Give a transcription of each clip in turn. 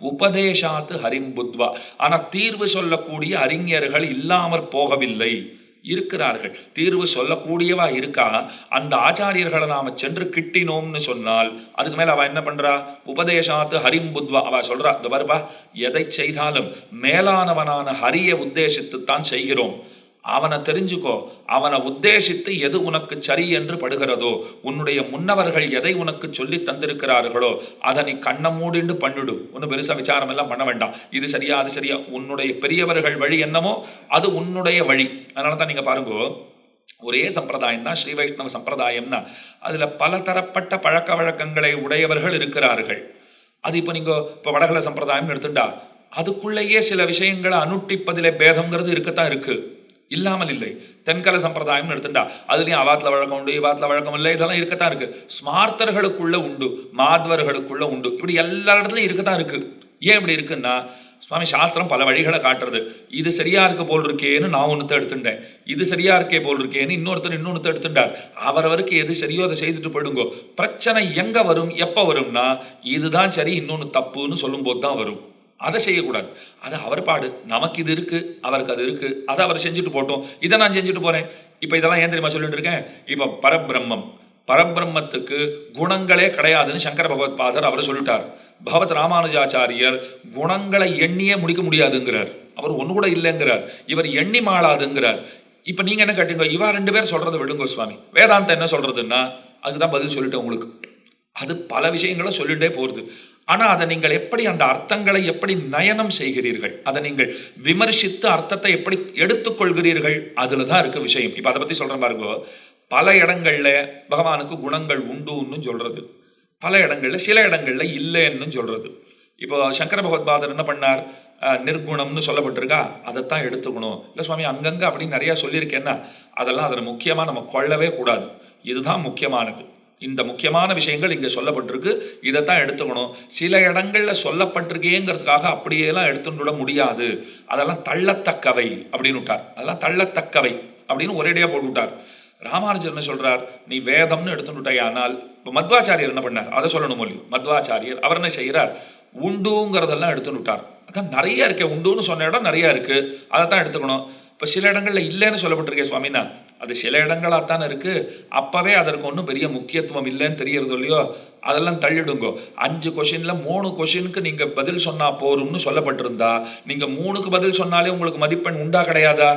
உபதேசாத்து ஹரிம்புத்வா. ஆனால் தீர்வு சொல்லக்கூடிய அறிஞர்கள் இல்லாமற் போகவில்லை. இருக்கிறார்கள். தீர்வு சொல்லக்கூடியவா இருக்கா? அந்த ஆச்சாரியர்களை நாம சென்று கிட்டினோம்னு சொன்னால் அதுக்கு மேல அவ என்ன பண்றா? உபதேசாத்து ஹரிம் புத்வா அவ சொல்றா இந்த வருபா எதை செய்தாலும் மேலானவனான ஹரியை உத்தேசித்துத்தான் செய்கிறோம். அவனை தெரிஞ்சுக்கோ அவனை உத்தேசித்து எது உனக்கு சரி என்று படுகிறதோ உன்னுடைய முன்னவர்கள் எதை உனக்கு சொல்லி தந்திருக்கிறார்களோ அதை நீ கண்ணை மூடிண்டு பண்ணிடு ஒன்றும் பெருசா விசாரம் எல்லாம் பண்ண வேண்டாம். இது சரியா அது சரியா உன்னுடைய பெரியவர்கள் வழி என்னமோ அது உன்னுடைய வழி. அதனால தான் நீங்கள் பாருங்க ஒரே சம்பிரதாயம் தான் ஸ்ரீ வைஷ்ணவ சம்பிரதாயம்னா அதில் பல தரப்பட்ட பழக்க வழக்கங்களை உடையவர்கள் இருக்கிறார்கள். அது இப்போ நீங்கள் இப்போ வடகல சம்பிரதாயம் எடுத்துட்டா அதுக்குள்ளேயே சில விஷயங்களை அனுட்டிப்பதிலே பேதங்கிறது இருக்கத்தான் இருக்குது இல்லாமல் இல்லை. தென்கல சம்பிரதாயம்னு எடுத்துட்டா அதுலேயும் அவாத்தில் வழக்கம் உண்டு இவாத்தில் வழக்கம் இல்லை இதெல்லாம் இருக்கத்தான் இருக்கு. ஸ்மார்த்தர்களுக்குள்ள உண்டு மாத்வர்களுக்குள்ள உண்டு. இப்படி எல்லா இடத்துலையும் இருக்கத்தான் இருக்கு. ஏன் இப்படி இருக்குன்னா சுவாமி சாஸ்திரம் பல வழிகளை காட்டுறது. இது சரியா இருக்க போல் இருக்கேன்னு நான் ஒன்றுத்த எடுத்துட்டேன். இது சரியா இருக்கே போல் இருக்கேன்னு இன்னொருத்தர் இன்னொருத்த எடுத்துட்டார். அவரவருக்கு எது சரியோ அதை செய்துட்டு போயிடுங்கோ. பிரச்சனை எங்க வரும் எப்போ வரும்னா இதுதான் சரி இன்னொன்னு தப்புன்னு சொல்லும்போது தான் வரும். அதை செய்யக்கூடாது. அது அவர் பாடு. நமக்கு இது இருக்கு அவருக்கு அது இருக்கு. அதை அவர் செஞ்சுட்டு போட்டோம். இதை நான் செஞ்சுட்டு போறேன். இப்போ இதெல்லாம் ஏன் தெரியுமா சொல்லிட்டு இருக்கேன்? இப்போ பரபிரம்மம். பரபிரம்மத்துக்கு குணங்களே கிடையாதுன்னு சங்கர பகவத் பாதர் அவர் சொல்லிட்டார். பகவத் ராமானுஜாச்சாரியர் குணங்களை எண்ணியே முடிக்க முடியாதுங்கிறார். அவர் ஒன்று கூட இல்லைங்கிறார். இவர் எண்ணி மாளாதுங்கிறார். இப்போ நீங்கள் என்ன கேட்டீங்க? இவா ரெண்டு பேர் சொல்கிறது விடுங்க சுவாமி. வேதாந்தம் என்ன சொல்கிறதுன்னா அதுக்கு தான் பதில் சொல்லிட்டேன் உங்களுக்கு. அது பல விஷயங்களை சொல்லிட்டே போகுது. ஆனால் அதை நீங்கள் எப்படி அந்த அர்த்தங்களை எப்படி நயனம் செய்கிறீர்கள்? அதை நீங்கள் விமர்சித்து அர்த்தத்தை எப்படி எடுத்துக்கொள்கிறீர்கள்? அதில் தான் இருக்க விஷயம். இப்போ அதை பற்றி சொல்றேன் பாருங்க. பல இடங்களில் பகவானுக்கு குணங்கள் உண்டுன்னு சொல்கிறது பல இடங்களில் சில இடங்களில் இல்லைன்னு சொல்கிறது இப்போ சங்கர பகவத்பாதர் என்ன பண்ணார்? நிர்குணம்னு சொல்லப்பட்டிருக்கா? அதைத்தான் எடுத்துக்கணும். இல்லை சுவாமி அங்கங்கே அப்படின்னு நிறைய சொல்லியிருக்கேன்னா அதெல்லாம் அதில் முக்கியமாக நம்ம கொள்ளவே கூடாது. இதுதான் முக்கியமானது. இந்த முக்கியமான விஷயங்கள் இங்கே சொல்லப்பட்டிருக்கு. இதைத்தான் எடுத்துக்கணும். சில இடங்களில் சொல்லப்பட்டிருக்கேங்கிறதுக்காக அப்படியெல்லாம் எடுத்துட்டு விட முடியாது. அதெல்லாம் தள்ளத்தக்கவை அப்படின்னு விட்டார். அதெல்லாம் தள்ளத்தக்கவை அப்படின்னு ஒரேடியாக போட்டு விட்டார். ராமானுஜர் என்ன சொல்றார் நீ வேதம்னு எடுத்துட்டாய் ஆனால் இப்போ மத்வாச்சாரியர் என்ன பண்ணார்? அதை சொல்லணும் மொழி. மத்வாச்சாரியர் அவர் என்ன செய்கிறார்? உண்டுங்கிறதெல்லாம் எடுத்துன்னு விட்டார். அதான் நிறைய இருக்கே உண்டுன்னு சொன்ன இடம் நிறைய இருக்குது அதை தான் எடுத்துக்கணும். இப்போ சில இடங்களில் இல்லைன்னு சொல்லப்பட்டிருக்கே சுவாமினா அது சில இடங்களாக தானே இருக்குது அப்போவே அதற்கு ஒன்றும் பெரிய முக்கியத்துவம் இல்லைன்னு தெரியறது இல்லையோ? அதெல்லாம் தள்ளிடுங்கோ. அஞ்சு கொஷினில் மூணு கொஷினுக்கு நீங்கள் பதில் சொன்னால் போரும்னு சொல்லப்பட்டிருந்தா நீங்கள் மூணுக்கு பதில் சொன்னாலே உங்களுக்கு மதிப்பெண் உண்டா கிடையாதா?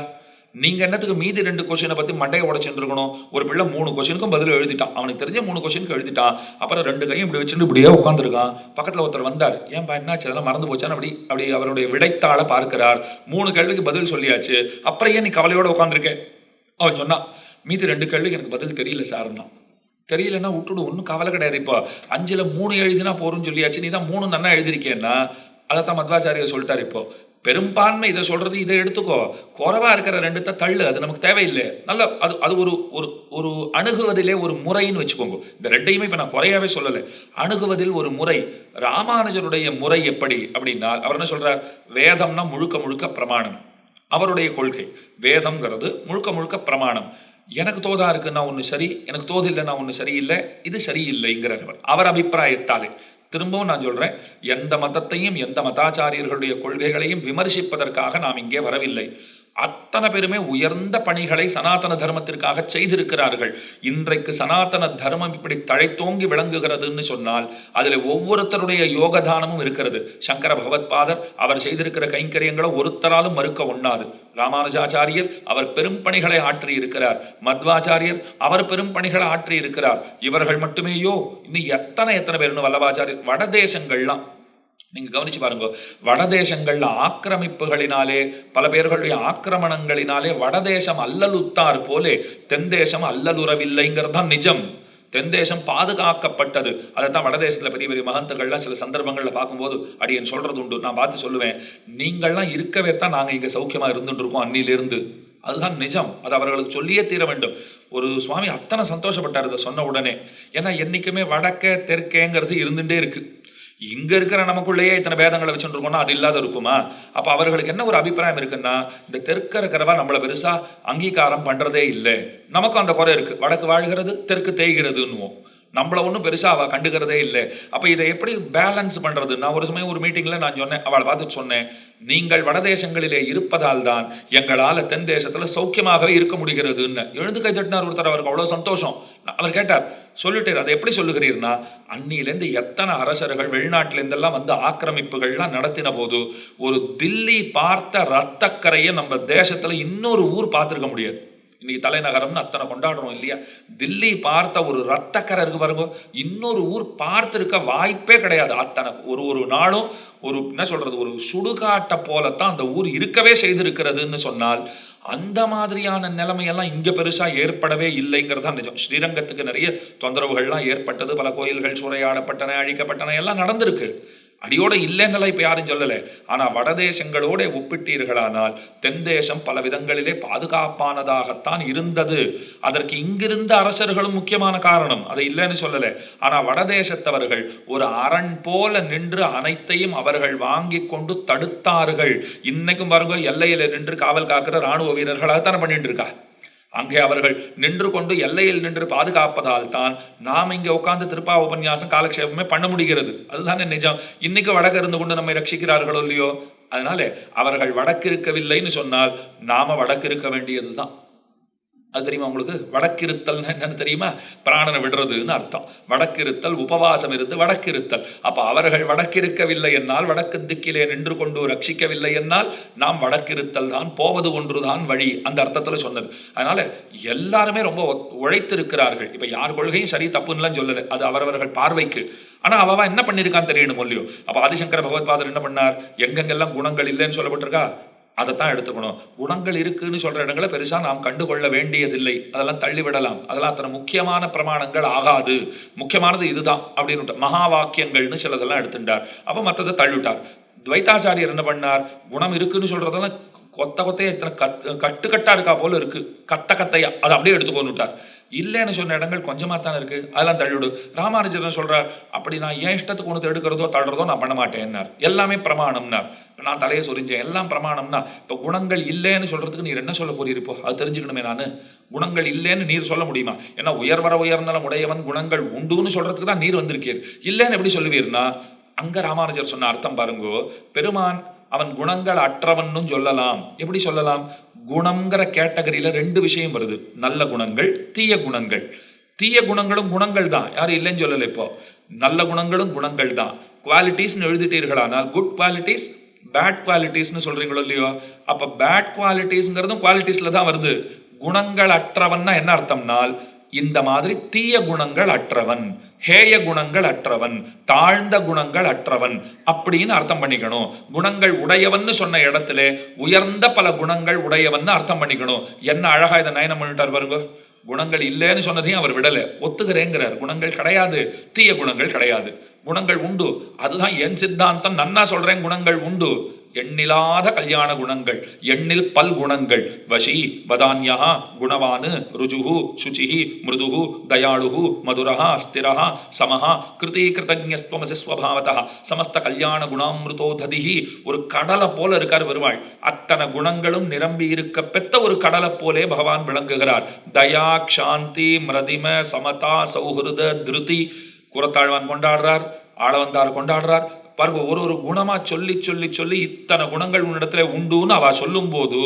நீங்க என்னத்துக்கு மீதி ரெண்டு கொஸ்டினை பத்தி மண்டையை உடைச்சுட்டு இருக்கணும் ஒரு பிள்ளை மூணு கொஸ்டினுக்கும் பதில் எழுதிட்டான். அவனுக்கு தெரிஞ்ச மூணு கொஸ்டினுக்கு எழுதிட்டான். அப்புறம் ரெண்டு கையும் இப்படி வச்சுட்டு இப்படியே உட்காந்துருக்கான் பக்கத்துல ஒருத்தர் வந்தார். ஏன்பா என்னாச்சு? அதெல்லாம் மறந்து போச்சான்னு அப்படி அப்படி அவருடைய விடைத்தாளை பார்க்கிறார். மூணு கேள்விக்கு பதில் சொல்லியாச்சு. அப்புறம் ஏன் நீ கவலையோட உட்காந்துருக்கேன் அவன் சொன்னான் மீதி ரெண்டு கேள்விக்கு எனக்கு பதில் தெரியல சார்னா தெரியலன்னா விட்டுடு ஒன்றும் கவலை கிடையாது இப்போ. அஞ்சில் மூணு எழுதினா போறோம்னு சொல்லியாச்சு. நீ தான் மூணு நன்னா எழுதிருக்கேன்னா அதைத்தான் மத்வாச்சாரியர் சொல்லிட்டார் இப்போ. பெரும்பான்மை இதை சொல்றது இதை எடுத்துக்கோ. குறைவா இருக்கிற ரெண்டுத்த தள்ளு அது நமக்கு தேவையில்லை. நல்ல அது அது ஒரு ஒரு ஒரு அணுகுவதிலே ஒரு முறைன்னு வச்சுக்கோங்க. இந்த ரெண்டையுமே இப்போ நான் குறையாவே சொல்லலை. அணுகுவதில் ஒரு முறை ராமானுஜருடைய முறை எப்படி அப்படின்னா அவர் என்ன சொல்றார்? வேதம்னா முழுக்க முழுக்க பிரமாணம். அவருடைய கொள்கை வேதம்ங்கிறது முழுக்க முழுக்க பிரமாணம். எனக்கு தோதா இருக்குன்னா ஒன்று சரி எனக்கு தோதில்லைன்னா ஒன்று சரியில்லை இது சரியில்லைங்கிறார் அவர் அவர் அபிப்பிராயத்தாலே. திரும்பவும் நான் சொல்றேன் எந்த மதத்தையும் எந்த மதாச்சாரியர்களுடைய கொள்கைகளையும் விமர்சிப்பதற்காக நாம் இங்கே வரவில்லை. அத்தனை பேருமே உயர்ந்த பணிகளை சனாதன தர்மத்திற்காக செய்திருக்கிறார்கள். இன்றைக்கு சனாதன தர்மம் இப்படி தழைத்தோங்கி விளங்குகிறதுன்னு சொன்னால் அதில் ஒவ்வொருத்தருடைய யோகதானமும் இருக்கிறது. சங்கர பகவத்பாதர் அவர் செய்திருக்கிற கைங்கரியங்களை ஒருத்தராலும் மறுக்க ஒண்ணாது. ராமானுஜாச்சாரியர் அவர் பெரும் பணிகளை ஆற்றி இருக்கிறார். மத்வாச்சாரியர் அவர் பெரும் பணிகளை ஆற்றி இருக்கிறார். இவர்கள் மட்டுமேயோ இன்னும் எத்தனை எத்தனை பேர்னு வல்லவாச்சாரியர் வடதேசங்கள்லாம். நீங்க கவனிச்சு பாருங்க. வடதேசங்கள்ல ஆக்கிரமிப்புகளினாலே பல பேர்களுடைய ஆக்கிரமணங்களினாலே வடதேசம் அல்லலுத்தார் போலே தென்தேசம் அல்லலுறவில்லைங்கிறது தான் நிஜம். தென்தேசம் பாதுகாக்கப்பட்டது. அதைத்தான் வடதேசத்துல பெரிய பெரிய மகந்தர்கள்லாம் சில சந்தர்ப்பங்கள்ல பார்க்கும்போது அடியன் சொல்றது உண்டு. நான் பார்த்து சொல்லுவேன். நீங்கள்லாம் இருக்கவே தான் நாங்க இங்க சௌக்கியமா இருந்துட்டு இருக்கோம் அன்னிலிருந்து. அதுதான் நிஜம். அது அவர்களுக்கு சொல்லியே தீர வேண்டும். ஒரு சுவாமி அத்தனை சந்தோஷப்பட்டார் இதை சொன்ன உடனே. ஏன்னா என்னைக்குமே வடக்கே தெற்கேங்கிறது இருந்துட்டே இருக்குது இங்க இருக்கிற நமக்குள்ளேயே இத்தனை பேதங்களை வச்சுருக்கோம்னா அது இல்லாத இருக்குமா? அப்ப அவர்களுக்கு என்ன ஒரு அபிப்பிராயம் இருக்குன்னா இந்த தெற்க இருக்கிறவா நம்மளை பெருசா அங்கீகாரம் பண்றதே இல்லை. நமக்கும் அந்த குறை இருக்கு. வடக்கு வாழ்கிறது தெற்கு தேய்கிறதுன்னுவோம். நம்மள ஒன்றும் பெருசாக அவள் கண்டுக்கிறதே இல்லை. அப்போ இதை எப்படி பேலன்ஸ் பண்ணுறது நான் ஒரு சமயம் ஒரு மீட்டிங்கில் நான் சொன்னேன் அவளை பார்த்து சொன்னேன். நீங்கள் வடதேசங்களிலே இருப்பதால் தான் எங்களால் தென் தேசத்தில் சௌக்கியமாகவே இருக்க முடிகிறதுன்னு. எழுந்து கை தட்டினார் ஒருத்தர் அவருக்கு அவ்வளோ சந்தோஷம். அவர் கேட்டார் சொல்லிட்டார் அதை எப்படி சொல்லுகிறீர்னா அன்னியிலேருந்து எத்தனை அரசர்கள் வெளிநாட்டிலேருந்தெல்லாம் வந்து ஆக்கிரமிப்புகள்லாம் நடத்தின போது ஒரு தில்லி பார்த்த ரத்தக்கரையை நம்ம தேசத்தில் இன்னொரு ஊர் பார்த்துருக்க முடியாது. இன்னைக்கு தலைநகரம்னு அத்தனை கொண்டாடுறோம் இல்லையா? தில்லி பார்த்த ஒரு ரத்தக்கரை இருக்கு பாருங்க. இன்னொரு ஊர் பார்த்துருக்க வாய்ப்பே கிடையாது. அத்தனை ஒரு ஒரு நாளும் ஒரு என்ன சொல்றது ஒரு சுடுகாட்டை போலத்தான் அந்த ஊர் இருக்கவே செய்திருக்கிறதுன்னு சொன்னால் அந்த மாதிரியான நிலைமையெல்லாம் இங்கே பெருசாக ஏற்படவே இல்லைங்கிறது தான் நிஜம். ஸ்ரீரங்கத்துக்கு நிறைய தொந்தரவுகள்லாம் ஏற்பட்டது. பல கோயில்கள் சூறையாடப்பட்டன அழிக்கப்பட்டன எல்லாம் நடந்திருக்கு. அடியோட இல்லைங்களா இப்ப யாரும் சொல்லல. ஆனா வடதேசங்களோட ஒப்பிட்டீர்களானால் தென் தேசம் பல விதங்களிலே பாதுகாப்பானதாகத்தான் இருந்தது. அதற்கு இங்கிருந்த அரசர்களும் முக்கியமான காரணம். அதை இல்லைன்னு சொல்லல. ஆனா வடதேசத்தவர்கள் ஒரு அரண் போல நின்று அனைத்தையும் அவர்கள் வாங்கி கொண்டு தடுத்தார்கள். இன்னைக்கும் பாருங்க எல்லையில நின்று காவல் காக்கிற ராணுவ வீரர்களாகத்தானே பண்ணிட்டு இருக்கா? அங்கே அவர்கள் நின்று கொண்டு எல்லையில் நின்று பாதுகாப்பதால் தான் நாம் இங்கே உட்கார்ந்து திருப்பா உபன்யாசம் காலக்ஷேபமே பண்ண முடிகிறது. அதுதானே நிஜம். இன்னைக்கு வடக்கு இருந்து கொண்டு நம்மை ரட்சிக்கிறார்களோ இல்லையோ? அதனால அவர்கள் வடக்கு இருக்கவில்லைன்னு சொன்னால் நாம வடக்கு இருக்க வேண்டியதுதான். அது தெரியுமா உங்களுக்கு? வடக்கிருத்தல் என்னன்னு தெரியுமா? பிராணனை விடுறதுன்னு அர்த்தம். வடக்கிருத்தல் உபவாசம் இருந்து வடக்கிருத்தல். அப்ப அவர்கள் வடக்கிருக்கவில்லை என்னால் வடக்கு திக்கிலே நின்று கொண்டு ரட்சிக்கவில்லை என்னால் நாம் வடக்கிருத்தல் தான் போவது ஒன்றுதான் வழி அந்த அர்த்தத்துல சொன்னது. அதனால எல்லாருமே ரொம்ப உழைத்திருக்கிறார்கள். இப்ப யார் கொள்கையும் சரி தப்புன்னுலாம் சொல்லலை. அது அவரவர்கள் பார்வைக்கு. ஆனா அவன் என்ன பண்ணியிருக்கான்னு தெரியணும் இல்லையோ? அப்ப ஆதிசங்கர பகவத்பாதர் என்ன பண்ணார்? எங்கெங்கெல்லாம் குணங்கள் இல்லைன்னு சொல்லப்பட்டிருக்கா? அதை தான் எடுத்துக்கணும். குணங்கள் இருக்குன்னு சொல்ற இடங்களை பெருசா நாம் கண்டுகொள்ள வேண்டியதில்லை. அதெல்லாம் தள்ளிவிடலாம். அதெல்லாம் அத்தனை முக்கியமான பிரமாணங்கள் ஆகாது. முக்கியமானது இதுதான் அப்படின்னு மகா வாக்கியங்கள்னு சிலதெல்லாம் எடுத்துட்டார். அப்ப மற்றதை தள்ளிவிட்டார். துவைத்தாச்சாரியர் என்ன பண்ணார்? குணம் இருக்குன்னு சொல்றதெல்லாம் கொத்த கொத்தையா இத்தனை கத் கட்டுக்கட்டாக இருக்கா போல இருக்கு. கத்த கத்தையா அதை அப்படியே எடுத்துக்கொண்டுட்டார் இல்லைன்னு சொன்ன இடங்கள் கொஞ்சமாக தானே இருக்குது அதெல்லாம் தள்ளிவிடு. ராமானுஜர் சொல்கிறார் அப்படி நான் என் இஷ்டத்துக்கு ஒன்று எடுக்கிறதோ தள்ளுறதோ நான் பண்ண மாட்டேன்னார். எல்லாமே பிரமாணம்னார். இப்போ நான் தலையை சொரிஞ்சேன். எல்லாம் பிரமாணம்னா இப்போ குணங்கள் இல்லைன்னு சொல்கிறதுக்கு நீர் என்ன சொல்ல போறீருப்போ அது தெரிஞ்சுக்கணுமே நான். குணங்கள் இல்லைன்னு நீர் சொல்ல முடியுமா? ஏன்னா உயர்வர உயர்நலம் உடையவன் குணங்கள் உண்டுன்னு சொல்கிறதுக்கு தான் நீர் வந்திருக்கீர். இல்லைன்னு எப்படி சொல்லுவீர்னா அங்கே ராமானுஜர் சொன்ன அர்த்தம் பாருங்கோ பெருமான் அவன் குணங்கள் அற்றவன்னு சொல்லலாம். எப்படி சொல்லலாம்? குணங்கிற கேட்டகரியில ரெண்டு விஷயம் வருது. நல்ல குணங்கள் தீய குணங்கள். தீய குணங்களும் குணங்கள் தான். யாரும் இல்லைன்னு சொல்லலை இப்போ. நல்ல குணங்களும் குணங்கள் தான். குவாலிட்டிஸ்னு எழுதிட்டீர்களானால் குட் குவாலிட்டிஸ் பேட் குவாலிட்டிஸ்னு சொல்றீங்களோ இல்லையோ? அப்ப பேட் குவாலிட்டிஸ்ங்கிறதும் குவாலிட்டிஸ்ல தான் வருது. குணங்கள் அற்றவன்னா என்ன அர்த்தம்னால் இந்த மாதிரி தீய குணங்கள் அற்றவன். ஹேய குணங்கள் அற்றவன் தாழ்ந்த குணங்கள் அற்றவன் அப்படின்னு அர்த்தம் பண்ணிக்கணும். குணங்கள் உடையவன்னு சொன்ன இடத்துல உயர்ந்த பல குணங்கள் உடையவன்னு அர்த்தம் பண்ணிக்கணும். என்ன அழகா இதை நயனம் பண்ணிட்டார் பாருங்க. குணங்கள் இல்லைன்னு சொன்னதையும் அவர் விடல. ஒத்துக்கிறேங்கிறார். குணங்கள் கிடையாது. தீய குணங்கள் கிடையாது. குணங்கள் உண்டு. அதுதான் என் சித்தாந்தம். நன்னா சொல்றேன் குணங்கள் உண்டு. எண்ணிலாத கல்யாண குணங்கள் எண்ணில் பல் குணங்கள். வசி வதான்யா குணவானு ருஜுகு சுச்சிஹி மிருதுகு தயாளுகு மதுரஹா ஸ்திரஹா சமஹா கிருதி கிருதஜஸ்வமசி ஸ்வபாவதா சமஸ்த கல்யாண குணாமிருதோததிஹி ஒரு கடலை போல இருக்கார் வருவாள் அத்தனை குணங்களும் நிரம்பி இருக்க பெத்த ஒரு கடலை போலே பகவான் விளங்குகிறார். தயா க்ஷாந்தி மிரதிம சமதா சௌஹிருத திருதி. குரத்தாழ்வான் கொண்டாடுறார் ஆளவந்தார் கொண்டாடுறார் பாருங்க ஒரு ஒரு குணமா சொல்லி சொல்லி சொல்லி இத்தனை குணங்கள் உன்னிடத்துல உண்டுன்னு அவ சொல்லும் போது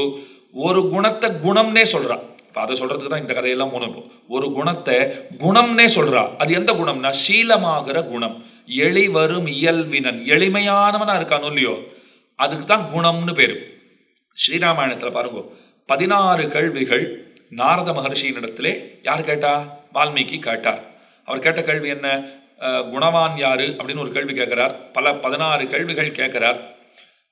ஒரு குணத்தை குணம்னே சொல்றா. அதை சொல்றதுக்கு தான் இந்த கதையெல்லாம் போனோம் ஒரு குணத்தை குணம்னே சொல்றா. அது எந்த குணம்னா சீலமாகிற குணம். எளி வரும் இயல்வினன் எளிமையானவனா இருக்கானோ இல்லையோ அதுக்கு தான் குணம்னு பேரு. ஸ்ரீராமாயணத்துல பாருங்க பதினாறு கேள்விகள் நாரத மகர்ஷியினிடத்திலே யார் கேட்டா? வால்மீகி கேட்டார். அவர் கேட்ட கேள்வி என்ன? குணவான் யாரு அப்படின்னு ஒரு கேள்வி கேட்கிறார் பல பதினாறு கேள்விகள் கேட்கிறார்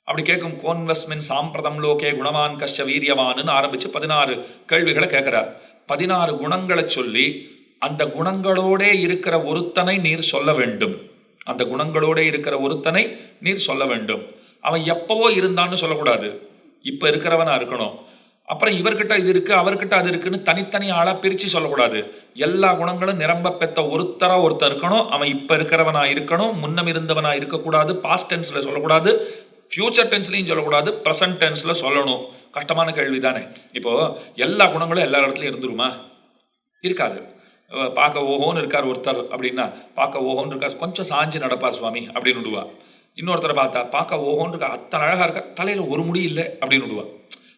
அப்படி கேட்கும் கோன்வஸ்மின் சாம்பிரதம் லோகே குணவான் கஷ்ட வீரியவான்னு ஆரம்பித்து பதினாறு கேள்விகளை கேட்கிறார் பதினாறு குணங்களை சொல்லி அந்த குணங்களோடே இருக்கிற ஒருத்தனை நீர் சொல்ல வேண்டும். அந்த குணங்களோடே இருக்கிற ஒருத்தனை நீர் சொல்ல வேண்டும். அவன் எப்பவோ இருந்தான்னு சொல்லக்கூடாது. இப்போ இருக்கிறவனாக இருக்கணும். அப்புறம் இவர்கிட்ட இது இருக்கு அவர்கிட்ட அது இருக்குன்னு தனித்தனி ஆளா பிரிச்சு சொல்லக்கூடாது. எல்லா குணங்களும் நிரம்ப பெத்த ஒருத்தரா ஒருத்தர் இருக்கணும். அவன் இப்ப இருக்கிறவனா இருக்கணும். முன்னம் இருந்தவனா இருக்கக்கூடாது. பாஸ்ட் டென்ஸ்ல சொல்லக்கூடாது. ஃபியூச்சர் டென்ஸ்லையும் சொல்லக்கூடாது. ப்ரெசன்ட் டென்ஸ்ல சொல்லணும். கஷ்டமான கேள்வி தானே இப்போ எல்லா குணங்களும் எல்லா இடத்துலயும் இருந்துருமா? இருக்காது. பார்க்க ஓஹோன்னு இருக்கார் ஒருத்தர் அப்படின்னா பார்க்க ஓஹோன்னு இருக்கார். கொஞ்சம் சாஞ்சு நடப்பார் சுவாமி அப்படின்னு விடுவா. இன்னொருத்தரை பார்த்தா பார்க்க ஓஹோன்னு இருக்கா அத்தனை அழகா இருக்கா தலையில ஒரு முடி இல்லை அப்படின்னு விடுவா.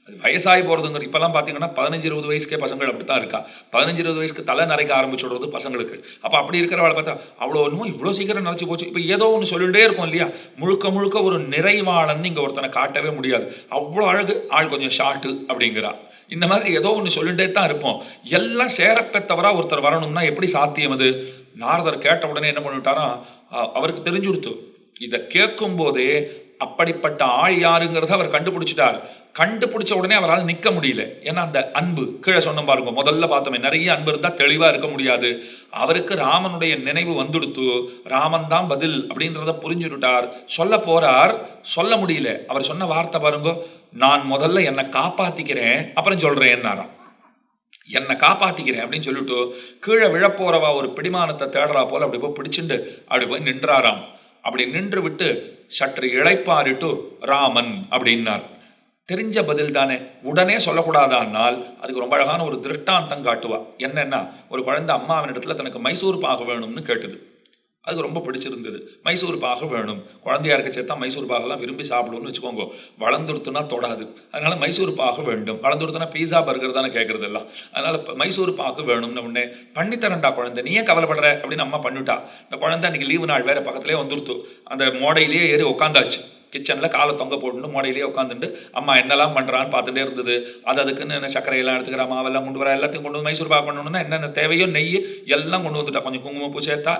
அது வயசாகி போகிறதுங்கிற இப்போல்லாம் பார்த்தீங்கன்னா பதினஞ்சு இருபது வயசுக்கே பசங்கள் அப்படி தான் இருக்கா? பதினஞ்சு இருபது வயசுக்கு தலை நரைக்க ஆரம்பிச்சு விடுறது பசங்களுக்கு. அப்போ அப்படி இருக்கிறவளை பார்த்தா அவ்வளோ ஒன்றுமோ இவ்வளோ சீக்கிரம் நினச்சி போச்சு. இப்போ ஏதோ ஒன்று சொல்லிகிட்டே இருக்கும் இல்லையா? முழுக்க முழுக்க ஒரு நிறைவாளன் இங்கே ஒருத்தனை காட்டவே முடியாது. அவ்வளோ அழகு. ஆள் கொஞ்சம் ஷார்ட்டு அப்படிங்கிறா. இந்த மாதிரி ஏதோ ஒன்று சொல்லிட்டே தான் இருப்போம். எல்லாம் சேரப்பெத்தவராக ஒருத்தர் வரணும்னா எப்படி சாத்தியம் அது? நாரதர் கேட்ட உடனே என்ன பண்ணிவிட்டாரா அ- அவருக்கு தெரிஞ்சுடுத்து. இதை கேட்கும் போதே அப்படிப்பட்ட ஆள் யாருங்கிறத அவர் கண்டுபிடிச்சிட்டார். கண்டுபிடிச்ச உடனே அவரால் நிற்க முடியல. ஏன்னா அந்த அன்பு கீழே சொன்ன பாருங்க முதல்ல பார்த்தோமே நிறைய அன்பு இருந்தால் தெளிவாக இருக்க முடியாது. அவருக்கு ராமனுடைய நினைவு வந்துடுத்து ராமன் தான் பதில் அப்படின்றத புரிஞ்சுட்டார் சொல்ல போறார் சொல்ல முடியல. அவர் சொன்ன வார்த்தை பாருங்க நான் முதல்ல என்னை காப்பாத்திக்கிறேன் அப்புறம் சொல்றேன் என்னாராம் என்னை காப்பாத்திக்கிறேன் அப்படின்னு சொல்லிட்டு கீழே விழப்போறவா ஒரு பிடிமானத்தை தேடுறா போல அப்படி போய் பிடிச்சிண்டு அப்படி போய் நின்றாராம். அப்படி நின்று விட்டு சற்று இழைப்பாரிட்டு ராமன் அப்படின்னார். தெரிஞ்ச பதில் தானே. உடனே சொல்லக்கூடாதானால் அதுக்கு ரொம்ப அழகான ஒரு திருஷ்டாந்தம் காட்டுவா. என்னென்னா ஒரு குழந்தை அம்மாவின் இடத்துல தனக்கு மைசூர் பாகு வேணும்னு கேட்டது. அதுக்கு ரொம்ப பிடிச்சிருந்தது. மைசூர் பாகு வேணும். குழந்தையா இருக்க சேர்த்தா மைசூர் பாகெல்லாம் விரும்பி சாப்பிடுவோம்னு வச்சுக்கோங்க. வளர்ந்துடுத்துனா தொடாது. அதனால மைசூர் பாகு வேண்டும். வளர்ந்துடுத்துனா பீஸா பர்கர் தானே கேட்கறது எல்லாம் அதனால மைசூர் பாக்கு வேணும்னு உடனே பண்ணித்தரண்டா குழந்தை. நீ ஏன் கவலைப்படுற? அப்படின்னு அம்மா பண்ணிட்டா. இந்த குழந்தை அன்னைக்கு லீவு நாள் வேற பக்கத்துலேயே வந்துருத்து. அந்த மோடையிலேயே ஏறி உட்காந்தாச்சு கிச்சனில் காலை தொங்க போட்டுன்னு மோடையிலேயே உட்காந்துட்டு அம்மா என்னெல்லாம் பண்ணுறான்னு பார்த்துட்டே இருந்தது. அது அதுக்குன்னு என்ன சர்க்கரையெல்லாம் எடுத்துக்கிறா மாவெல்லாம் கொண்டு வர எல்லாத்தையும் கொண்டு வந்து மைசூர் பாக் பண்ணணும்னா என்னென்ன தேவையோ நெய் எல்லாம் கொண்டு வந்துட்டா. கொஞ்சம் குங்குமப்பூ சேர்த்தா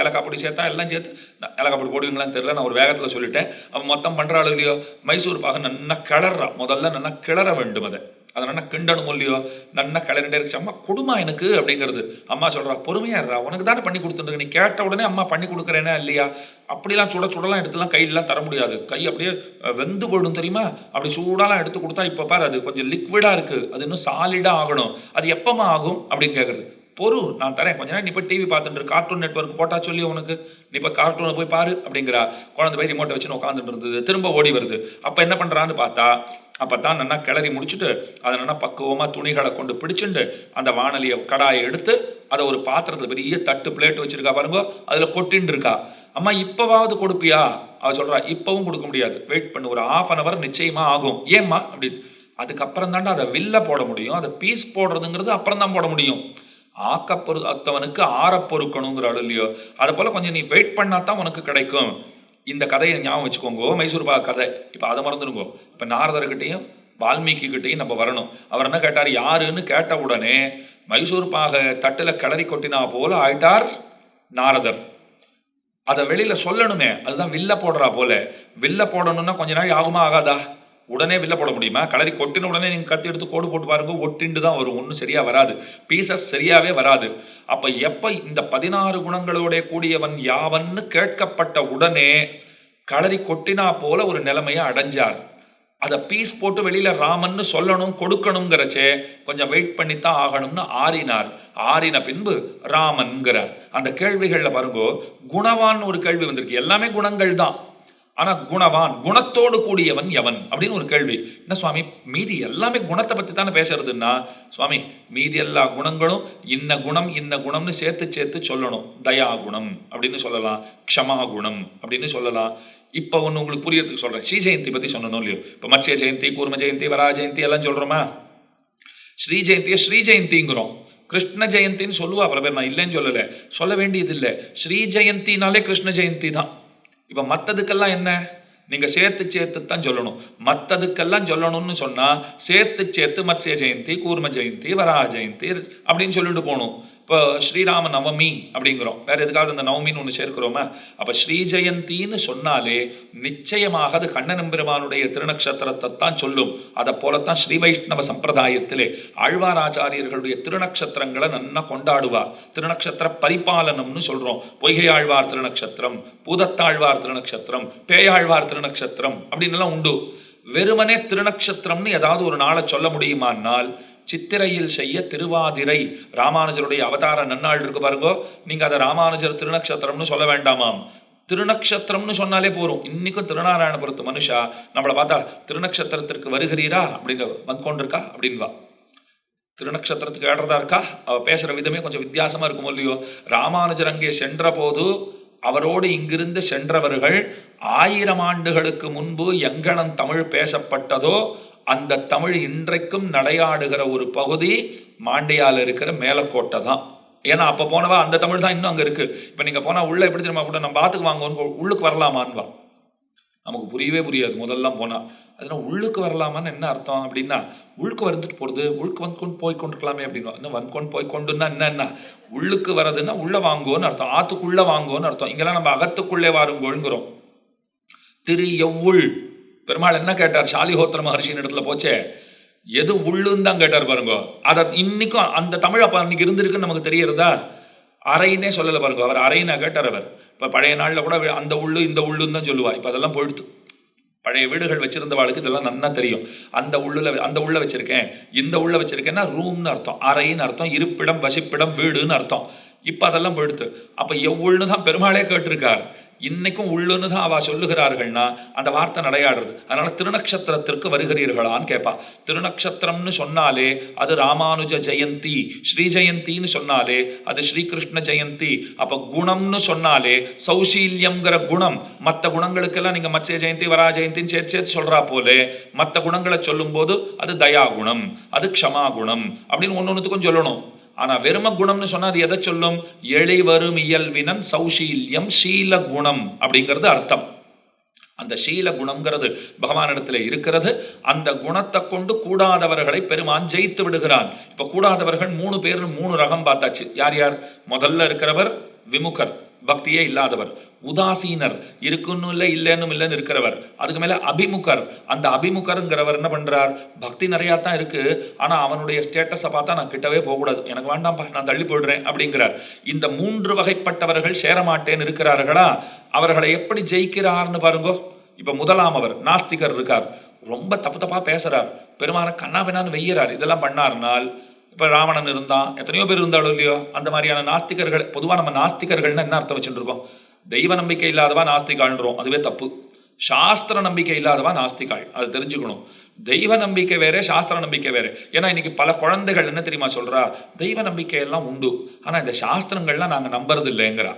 ஏலக்காய் பொடி சேர்த்தா எல்லாம் சேர்த்து நான் ஏலக்காய் பொடி போடுவீங்களான்னு தெரியல நான் ஒரு வேகத்தில் சொல்லிட்டேன். அவன் மொத்தம் பண்ணுற இல்லையோ மைசூர் பாகு நல்லா கிளறா. முதல்ல நல்லா கிளற வேண்டும் அதை. அதை நல்லா கிண்டணும் இல்லையோ நல்லா கிளறிண்டே இருந்துச்சு அம்மா கொடுமா எனக்கு அப்படிங்கிறது. அம்மா சொல்கிறா பொறுமையாக இருடா உனக்கு தானே பண்ணி கொடுத்துருக்கு நீ கேட்ட உடனே அம்மா பண்ணி கொடுக்குறேனா இல்லையா? அப்படிலாம் சுட சுடலாம் எடுத்துலாம் கையிலலாம் தர முடியாது. கை அப்படியே வெந்து போயிடும் தெரியுமா? அப்படி சூடாலாம் எடுத்து கொடுத்தா இப்போ பாரு அது கொஞ்சம் லிக்விடாக இருக்குது அது இன்னும் சாலிடாக ஆகணும். அது எப்பமா ஆகும்? அப்படின்னு கேட்குறது பொறு. நான் தரேன். கொஞ்ச நேரம் நீ போய் டிவி பார்த்துட்டு கார்ட்டூன் நெட்வொர்க் போட்டா சொல்லி உனக்கு. நீ இப்போ கார்ட்டூனை போய் பாரு அப்படிங்கிறா. குழந்தை போய் ரிமோட்டை வச்சுன்னு உட்காந்துட்டு இருந்தது. திரும்ப ஓடி வருது. அப்போ என்ன பண்ணுறான்னு பார்த்தா அப்போ தான் நல்லா கிளறி முடிச்சுட்டு அதை நல்லா பக்குவமாக துணிகளை கொண்டு பிடிச்சிண்டு அந்த வானலியை கடாயை எடுத்து அதை ஒரு பாத்திரத்தில் பெரிய தட்டு பிளேட் வச்சுருக்கா பாருங்க அதில் கொட்டின்னு இருக்கா. அம்மா இப்போவாவது கொடுப்பியா? அவ சொல்கிறா இப்போவும் கொடுக்க முடியாது. வெயிட் பண்ணு. ஒரு ஆஃப் அன் அவர் நிச்சயமாக ஆகும். ஏம்மா? அப்படி அதுக்கப்புறம் தாண்டா அதை வில்ல போட முடியும். அதை பீஸ் போடுறதுங்கிறது அப்புறம் தான் போட முடியும். ஆக்கப்பொரு அத்தவனுக்கு ஆற பொறுக்கணுங்கிறாள் இல்லையோ? அதை போல் கொஞ்சம் நீ வெயிட் பண்ணால் தான் உனக்கு கிடைக்கும். இந்த கதையை ஞாபகம் வச்சுக்கோங்க. மைசூர் கதை. இப்போ அதை மறந்துடுங்கோ இப்போ நாரதர்கிட்டையும் வால்மீகி கிட்டையும் நம்ம வரணும். அவர் என்ன கேட்டார்? யாருன்னு கேட்ட உடனே மைசூர் பாக தட்டில் கிளறி கொட்டினா போல ஆயிட்டார் நாரதர். அதை வெளியில் சொல்லணுமே. அதுதான் வில்ல போடுறா போல. வில்ல போடணும்னா கொஞ்ச நாள் ஆகுமா ஆகாதா? உடனே வில்ல போட முடியுமா? கலரி கொட்டின உடனே நீங்க கத்தி எடுத்து கோடு போட்டு பாருங்க ஒட்டிண்டு தான் வரும். ஒன்றும் சரியா வராது. பீசஸ் சரியாவே வராது. அப்ப எப்ப இந்த பதினாறு குணங்களோட கூடியவன் யாவன்னு கேட்கப்பட்ட உடனே களரி கொட்டினா போல ஒரு நிலைமையை அடைஞ்சார். அதை பீஸ் போட்டு வெளியில ராமன்னு சொல்லணும் கொடுக்கணுங்கிறச்சே கொஞ்சம் வெயிட் பண்ணித்தான் ஆகணும்னு ஆறினார். ஆறின பின்பு ராமன்கிறார். அந்த கேள்விகளில் பாருங்கோ குணவான் ஒரு கேள்வி வந்திருக்கு. எல்லாமே குணங்கள் தான். ஆனா குணவான் குணத்தோடு கூடியவன் எவன்? அப்படின்னு ஒரு கேள்வி. என்ன சுவாமி மீதி எல்லாமே குணத்தை பத்தி தானே பேசுறதுன்னா? சுவாமி மீதி எல்லா குணங்களும் இன்ன குணம் இன்ன குணம்னு சேர்த்து சேர்த்து சொல்லணும். தயா குணம் அப்படின்னு சொல்லலாம். க்ஷமா குணம் அப்படின்னு சொல்லலாம். இப்போ ஒன்று உங்களுக்கு புரியறதுக்கு சொல்றேன். ஸ்ரீ ஜெயந்தி பத்தி சொல்லணும் இல்லையோ? இப்போ மத்ய ஜெயந்தி கூர்ம ஜெயந்தி வரா ஜெயந்தி எல்லாம் சொல்றோமா? ஸ்ரீ ஜெயந்தியை ஸ்ரீ ஜெயந்திங்கிறோம். கிருஷ்ண ஜெயந்தின்னு சொல்லுவா பல பேர் நான் இல்லைன்னு சொல்லலை. சொல்ல வேண்டியது இல்லை ஸ்ரீ ஜெயந்தினாலே கிருஷ்ண ஜெயந்தி தான். இப்போ மற்றதுக்கெல்லாம் என்ன? நீங்கள் சேர்த்து சேர்த்து தான் சொல்லணும். மற்றதுக்கெல்லாம் சொல்லணும்னு சொன்னால் சேர்த்து சேர்த்து மத்ய ஜெயந்தி கூர்ம ஜெயந்தி வரா ஜெயந்தி அப்படின்னு சொல்லிட்டு போகணும். இப்போ ஸ்ரீராம நவமி அப்படிங்கிறோம். வேற எதுக்காவது அந்த நவமின்னு ஒன்று சேர்க்கிறோமா? அப்போ ஸ்ரீ ஜெயந்தின்னு சொன்னாலே நிச்சயமாக அது கண்ணன் பெருமானுடைய திருநக்ஷத்திரத்தை தான் சொல்லும். அதை போலத்தான் ஸ்ரீ வைஷ்ணவ சம்பிரதாயத்திலே ஆழ்வாராச்சாரியர்களுடைய திருநக்ஷத்திரங்களை நன்னா கொண்டாடுவா. திருநக்ஷத்திர பரிபாலனம்னு சொல்கிறோம் பொய்கை ஆழ்வார் திருநக்ஷத்திரம் பூதத்தாழ்வார் திருநக்ஷத்திரம் பேயாழ்வார் திருநக்ஷத்திரம் அப்படின்னு எல்லாம் உண்டு. வெறுமனே திருநக்ஷத்திரம்னு ஏதாவது ஒரு நாளை சொல்ல முடியுமானால் சித்திரையில் செய்ய திருவாதிரை. ராமானுஜருடைய அவதார நன்னாள் இருக்கு பாருங்கோ. நீங்க அதை ராமானுஜர் திருநக்ஷத்திரம்னு சொல்ல வேண்டாமாம். திருநக்ஷத்திரம்னு சொன்னாலே போரும் இன்னைக்கும் திருநாராயணபுரத்து மனுஷா நம்மளை பார்த்தா திருநக்ஷத்திரத்திற்கு வருகிறீரா? அப்படிங்க வந்துக்கொண்டிருக்கா அப்படின்வா திருநக்ஷத்திரத்துக்கு ஏடுறதா இருக்கா? அவ பேசுற விதமே கொஞ்சம் வித்தியாசமா இருக்குமோ இல்லையோ. ராமானுஜர் அங்கே சென்ற போது அவரோடு இங்கிருந்து சென்றவர்கள் ஆயிரம் ஆண்டுகளுக்கு முன்பு எங்கனம் தமிழ் பேசப்பட்டதோ அந்த தமிழ் இன்றைக்கும் நடையாடுகிற ஒரு பகுதி மாண்டையால் இருக்கிற மேலக்கோட்டை தான். ஏன்னா அப்போ போனவா அந்த தமிழ் தான் இன்னும் அங்கே இருக்குது இப்போ நீங்கள் போனால் உள்ளே எப்படி தெரியுமா கூட நம்ம பாத்துக்கு வாங்குவோன்னு உள்ளுக்கு வரலாமான்வா நமக்கு புரியவே புரியாது முதல்லாம் போனால் அதனால் உள்ளுக்கு வரலாமான்னு என்ன அர்த்தம் அப்படின்னா உள்ளுக்கு வந்துட்டு போகிறது உள்ளுக்கு வந்து கொண்டு போய் கொண்டுருக்கலாமே அப்படின்னு இன்னும் வந்து கொண்டு போய் கொண்டுன்னா என்ன என்ன? உள்ளுக்கு வரதுன்னா உள்ளே வாங்குவோன்னு அர்த்தம். ஆற்றுக்குள்ளே வாங்குவோன்னு அர்த்தம். இங்கெல்லாம் நம்ம அகத்துக்குள்ளே வாருங்கோங்கிறோம் திரு எவ்வுள் பெருமாள் என்ன கேட்டார்? சாலிஹோத்திர மகர்ஷியின் இடத்துல போச்சே. எது உள்ளுன்னு தான் கேட்டார் பாருங்க. அதை இன்னைக்கும் அந்த தமிழ் அப்போ அன்னைக்கு இருந்திருக்குன்னு நமக்கு தெரியறதா? அறைன்னே சொல்லலை பாருங்க. அவர் அறைன்னா கேட்டார் அவர். இப்போ பழைய நாளில் கூட அந்த உள்ளு இந்த உள்ளுன்னு தான் சொல்லுவா. இப்போ அதெல்லாம் போயிடுத்து. பழைய வீடுகள் வச்சிருந்தவாளுக்கு இதெல்லாம் நன்னா தெரியும். அந்த உள்ளுல அந்த உள்ள வச்சிருக்கேன். இந்த உள்ள வச்சிருக்கேன்னா ரூம்னு அர்த்தம். அறைன்னு அர்த்தம். இருப்பிடம் வசிப்பிடம் வீடுன்னு அர்த்தம். இப்போ அதெல்லாம் போயிடுத்து. அப்போ எவ்வுள்னு தான் பெருமாளே கேட்டிருக்கார். இன்னைக்கும் உள்ளுன்னு தான் அவ சொல்லுகிறார்கள்னா அந்த வார்த்தை நடையாடுறது. அதனால திருநக்ஷத்திரத்திற்கு வருகிறீர்களான்னு கேட்பா திருநக்ஷத்திரம்னு சொன்னாலே அது ராமானுஜ ஜெயந்தி ஸ்ரீ ஜெயந்தின்னு சொன்னாலே அது ஸ்ரீகிருஷ்ண ஜெயந்தி. அப்ப குணம்னு சொன்னாலே சௌசீல்யம்ங்கிற குணம் மற்ற குணங்களுக்கெல்லாம் நீங்க மச்ச ஜெயந்தி வரா ஜெயந்தின்னு சேர்த்து சேர்த்து சொல்றா போலே மற்ற குணங்களை சொல்லும்போது அது தயா குணம் அது க்ஷமா குணம் அப்படின்னு ஒன்று ஒன்றுத்துக்கும் சொல்லணும். ஆனா வெறும குணம்னு சொன்னா அது எதை சொல்லும்? எளிவரும் இயல்வினன் சௌஷீல்யம் சீல குணம் அப்படிங்கிறது அர்த்தம். அந்த சீல குணம்ங்கிறது பகவானிடத்துல இருக்கிறது. அந்த குணத்தை கொண்டு கூடாதவர்களை பெருமான் ஜெயித்து விடுகிறான். இப்ப கூடாதவர்கள் மூணு பேர் மூணு ரகம் பார்த்தாச்சு. யார் யார்? முதல்ல இருக்கிறவர் விமுகர். பக்தியே இல்லாதவர். உதாசீனர் இருக்குன்னு இல்லை இல்லைன்னு இல்லைன்னு இருக்கிறவர். அதுக்கு மேலே அபிமுகர். அந்த அபிமுகருங்கிறவர் என்ன பண்ணுறார் பக்தி நிறையா தான் இருக்கு. ஆனால் அவனுடைய ஸ்டேட்டஸை பார்த்தா நான் கிட்டவே போகக்கூடாது. எனக்கு வேண்டாம்ப்பா நான் தள்ளி போயிடுறேன் அப்படிங்கிறார். இந்த மூன்று வகைப்பட்டவர்கள் சேரமாட்டேன்னு இருக்கிறார்களா? அவர்களை எப்படி ஜெயிக்கிறார்னு பாருங்கோ. இப்போ முதலாம் அவர் நாஸ்திகர் இருக்கார். ரொம்ப தப்பு தப்பாக பேசுகிறார் பெருமான கண்ணா பின்னான்னு வெய்யறார். இதெல்லாம் பண்ணார்னால் இப்போ ராவணன் இருந்தான் எத்தனையோ பேர் இருந்தாலும் இல்லையோ அந்த மாதிரியான நாஸ்திகர்கள் பொதுவாக நம்ம நாஸ்திகர்கள்னு என்ன அர்த்தம் வச்சுருக்கோம் தெய்வ நம்பிக்கை இல்லாதவா நாஸ்திகாள்ன்றோம் அதுவே தப்பு. சாஸ்திர நம்பிக்கை இல்லாதவா நாஸ்திகாள் அது தெரிஞ்சுக்கணும். தெய்வ நம்பிக்கை வேற சாஸ்திர நம்பிக்கை வேற. ஏன்னா இன்னைக்கு பல குழந்தைகள் என்ன தெரியுமா சொல்றா? தெய்வ நம்பிக்கை எல்லாம் உண்டு. ஆனால் இந்த சாஸ்திரங்கள்லாம் நாங்கள் நம்புறது இல்லைங்கிறா